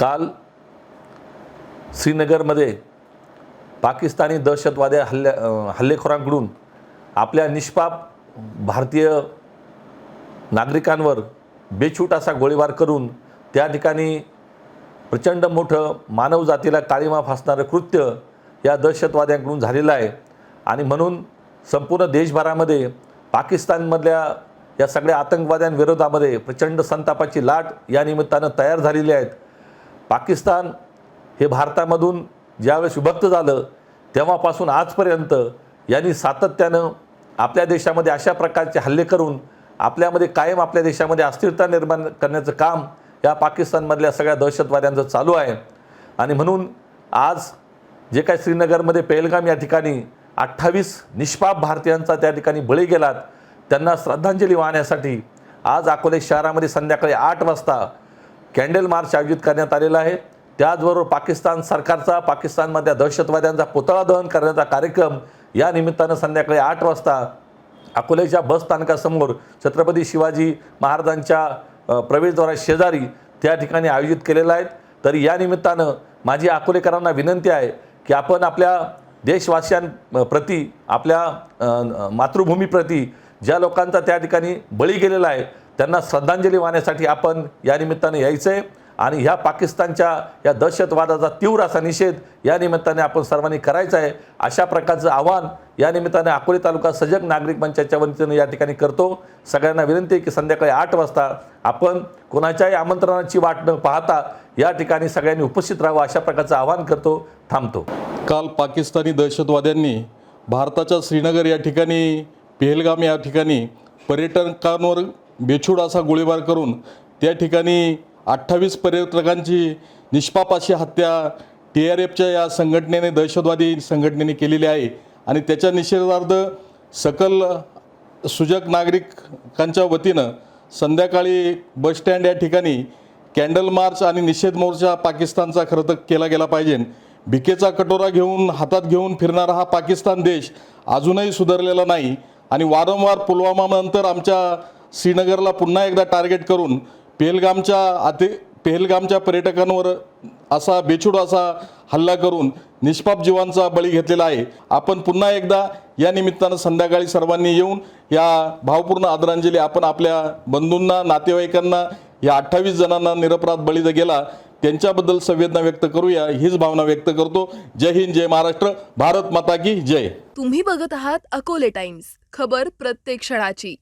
काल श्रीनगरमध्ये पाकिस्तानी दहशतवादी हल्ल्या हल्लेखोरांकडून आपल्या निष्पाप भारतीय नागरिकांवर बेछूट असा गोळीबार करून त्या ठिकाणी प्रचंड मोठं मानवजातीला काळीमा फासणारं कृत्य या दहशतवाद्यांकडून झालेलं आहे. आणि म्हणून संपूर्ण देशभरामध्ये पाकिस्तानमधल्या या सगळ्या आतंकवाद्यांविरोधामध्ये प्रचंड संतापाची लाट या निमित्तानं तयार झालेली आहेत. पाकिस्तान हे भारतामधून ज्यावेळेस विभक्त झालं तेव्हापासून आजपर्यंत यांनी सातत्यानं आपल्या देशामध्ये अशा प्रकारचे हल्ले करून आपल्यामध्ये कायम आपल्या देशामध्ये अस्थिरता निर्माण करण्याचं काम या पाकिस्तानमधल्या सगळ्या दहशतवाद्यांचं चालू आहे. आणि म्हणून आज जे काय श्रीनगरमध्ये पेहलगाम या ठिकाणी अठ्ठावीस निष्पाप भारतीयांचा त्या ठिकाणी बळी गेलात त्यांना श्रद्धांजली वाहण्यासाठी आज अकोले शहरामध्ये संध्याकाळी आठ वाजता कॅन्डल मार्च आयोजित करण्यात आलेला आहे. त्याचबरोबर पाकिस्तान सरकारचा पाकिस्तानमधल्या दहशतवाद्यांचा पुतळा दहन करण्याचा कार्यक्रम या निमित्तानं संध्याकाळी आठ वाजता अकोल्याच्या बस स्थानकासमोर छत्रपती शिवाजी महाराजांच्या प्रवेशद्वारा शेजारी त्या ठिकाणी आयोजित केलेला आहे. तर या निमित्तानं माझी अकोलेकरांना विनंती आहे की आपण आपल्या देशवासियांप्रती आपल्या मातृभूमीप्रती ज्या लोकांचा त्या ठिकाणी बळी गेलेला आहे त्यांना श्रद्धांजली वाहण्यासाठी आपण या निमित्ताने यायचं आहे आणि ह्या पाकिस्तानच्या या दहशतवादाचा तीव्र असा निषेध या निमित्ताने आपण सर्वांनी करायचा आहे. अशा प्रकारचं आव्हान या निमित्ताने अकोले तालुका सजग नागरिक मंचाच्या वतीनं या ठिकाणी करतो. सगळ्यांना विनंती आहे की संध्याकाळी आठ वाजता आपण कोणाच्याही आमंत्रणाची वाट न पाहता या ठिकाणी सगळ्यांनी उपस्थित राहावं अशा प्रकारचं आवाहन करतो थांबतो. काल पाकिस्तानी दहशतवाद्यांनी भारताच्या श्रीनगर या ठिकाणी पेहलगाम या ठिकाणी पर्यटकांवर बेछूड असा गोळीबार करून त्या ठिकाणी अठ्ठावीस पर्यटकांची निष्पाप अशी हत्या टी आर एफच्या या संघटनेने दहशतवादी संघटनेने केलेली आहे. आणि त्याच्या निषेधार्थ सकल सुजक नागरिकांच्या वतीनं संध्याकाळी बसस्टँड या ठिकाणी कॅन्डल मार्च आणि निषेध मोर्चा पाकिस्तानचा खरं तर केला गेला पाहिजे. भिकेचा कटोरा घेऊन हातात घेऊन फिरणारा हा पाकिस्तान देश अजूनही सुधारलेला नाही. आणि वारंवार पुलवामानंतर आमच्या श्रीनगरला पुन्हा एकदा टार्गेट करून पेहलगामच्या आते पेहलगामच्या पर्यटकांवर असा बेछूड असा हल्ला करून निष्पाप जीवांचा बळी घेतलेला आहे. आपण पुन्हा एकदा या निमित्तानं संध्याकाळी सर्वांनी येऊन या भावपूर्ण आदरांजली आपण आपल्या बंधूंना नातेवाईकांना या अठ्ठावीस जणांना निरपराध बळी गेला त्यांच्याबद्दल संवेदना व्यक्त करूया हीच भावना व्यक्त करतो. जय हिंद जय महाराष्ट्र भारत माता की जय. तुम्ही बघत आहात अकोले टाइम्स. खबर प्रत्येक क्षणाची.